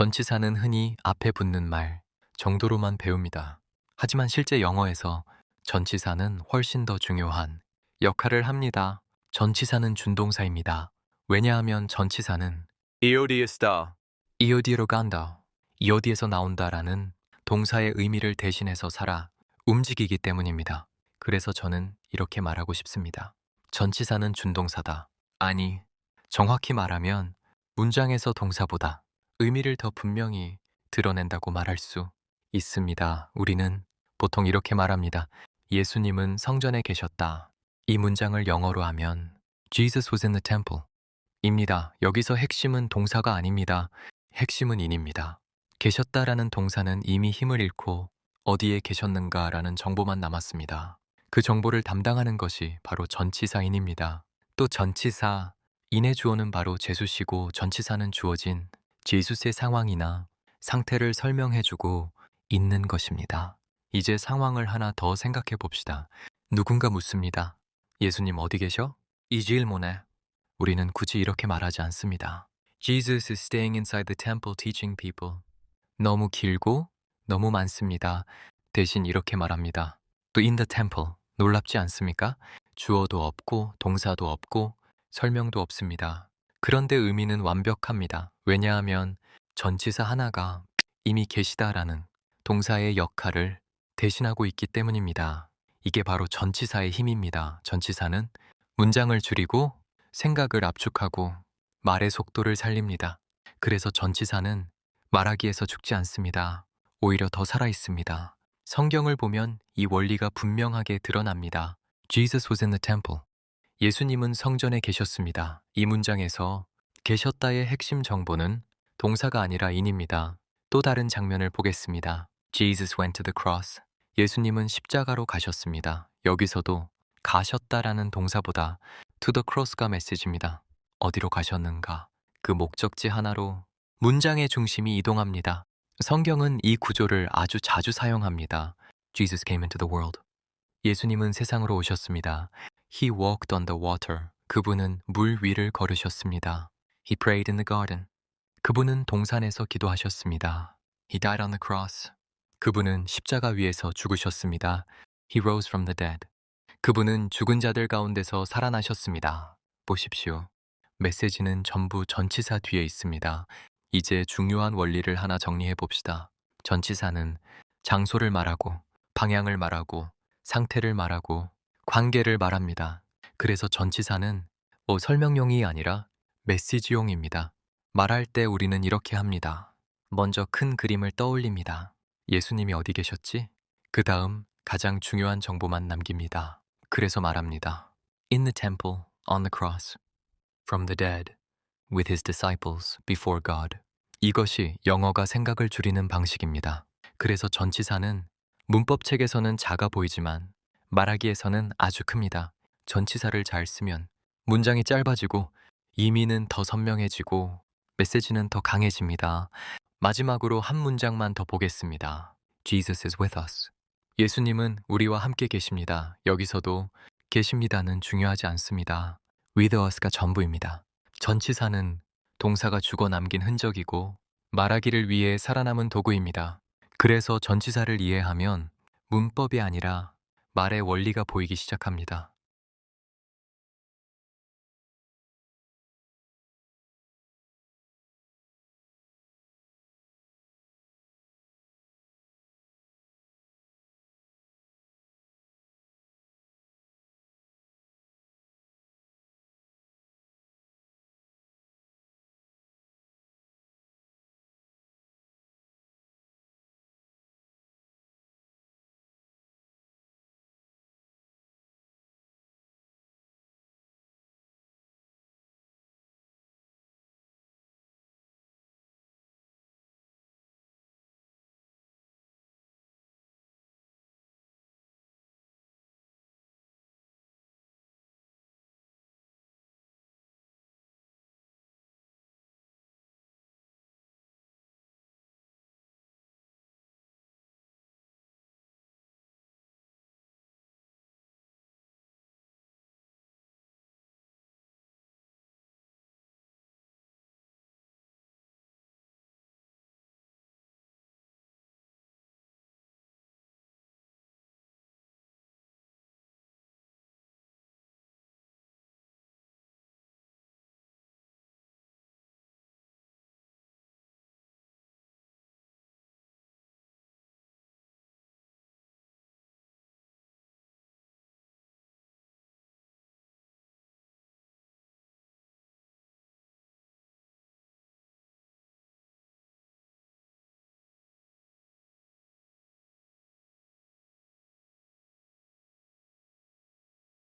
전치사는 흔히 앞에 붙는 말 정도로만 배웁니다. 하지만 실제 영어에서 전치사는 훨씬 더 중요한 역할을 합니다. 전치사는 준동사입니다. 왜냐하면 전치사는 이오디스다. 이오디로 간다, 이오디에서 나온다라는 동사의 의미를 대신해서 살아 움직이기 때문입니다. 그래서 저는 이렇게 말하고 싶습니다. 전치사는 준동사다. 아니, 정확히 말하면 문장에서 동사보다 의미를 더 분명히 드러낸다고 말할 수 있습니다. 우리는 보통 이렇게 말합니다. 예수님은 성전에 계셨다. 이 문장을 영어로 하면 Jesus was in the temple 입니다. 여기서 핵심은 동사가 아닙니다. 핵심은 인입니다. 계셨다라는 동사는 이미 힘을 잃고 어디에 계셨는가라는 정보만 남았습니다. 그 정보를 담당하는 것이 바로 전치사인입니다. 또 전치사, 인의 주어는 바로 제수시고 전치사는 주어진 제수스의 상황이나 상태를 설명해주고 있는 것입니다. 이제 상황을 하나 더 생각해 봅시다. 누군가 묻습니다. 예수님 어디 계셔? 이 질문에 우리는 굳이 이렇게 말하지 않습니다. Jesus is staying inside the temple teaching people. 너무 길고 너무 많습니다. 대신 이렇게 말합니다. 또 in the temple. 놀랍지 않습니까? 주어도 없고 동사도 없고 설명도 없습니다. 그런데 의미는 완벽합니다. 왜냐하면 전치사 하나가 이미 계시다라는 동사의 역할을 대신하고 있기 때문입니다. 이게 바로 전치사의 힘입니다. 전치사는 문장을 줄이고 생각을 압축하고 말의 속도를 살립니다. 그래서 전치사는 말하기에서 죽지 않습니다. 오히려 더 살아 있습니다. 성경을 보면 이 원리가 분명하게 드러납니다. Jesus was in the temple. 예수님은 성전에 계셨습니다. 이 문장에서 계셨다의 핵심 정보는 동사가 아니라 인입니다. 또 다른 장면을 보겠습니다. Jesus went to the cross. 예수님은 십자가로 가셨습니다. 여기서도 가셨다라는 동사보다 to the cross가 메시지입니다. 어디로 가셨는가? 그 목적지 하나로 문장의 중심이 이동합니다. 성경은 이 구조를 아주 자주 사용합니다. Jesus came into the world. 예수님은 세상으로 오셨습니다. He walked on the water. 그분은 물 위를 걸으셨습니다. He prayed in the garden. 그분은 동산에서 기도하셨습니다. He died on the cross. 그분은 십자가 위에서 죽으셨습니다. He rose from the dead. 그분은 죽은 자들 가운데서 살아나셨습니다. 보십시오. 메시지는 전부 전치사 뒤에 있습니다. 이제 중요한 원리를 하나 정리해 봅시다. 전치사는 장소를 말하고, 방향을 말하고, 상태를 말하고, 관계를 말합니다. 그래서 전치사는 뭐 설명용이 아니라 메시지용입니다. 말할 때 우리는 이렇게 합니다. 먼저 큰 그림을 떠올립니다. 예수님이 어디 계셨지? 그 다음 가장 중요한 정보만 남깁니다. 그래서 말합니다. In the temple, on the cross, from the dead, with his disciples before God. 이것이 영어가 생각을 줄이는 방식입니다. 그래서 전치사는 문법 책에서는 작아 보이지만 말하기에서는 아주 큽니다. 전치사를 잘 쓰면 문장이 짧아지고 의미는 더 선명해지고 메시지는 더 강해집니다. 마지막으로 한 문장만 더 보겠습니다. Jesus is with us. 예수님은 우리와 함께 계십니다. 여기서도 계십니다는 중요하지 않습니다. with us가 전부입니다. 전치사는 동사가 죽어 남긴 흔적이고 말하기를 위해 살아남은 도구입니다. 그래서 전치사를 이해하면 문법이 아니라 말의 원리가 보이기 시작합니다.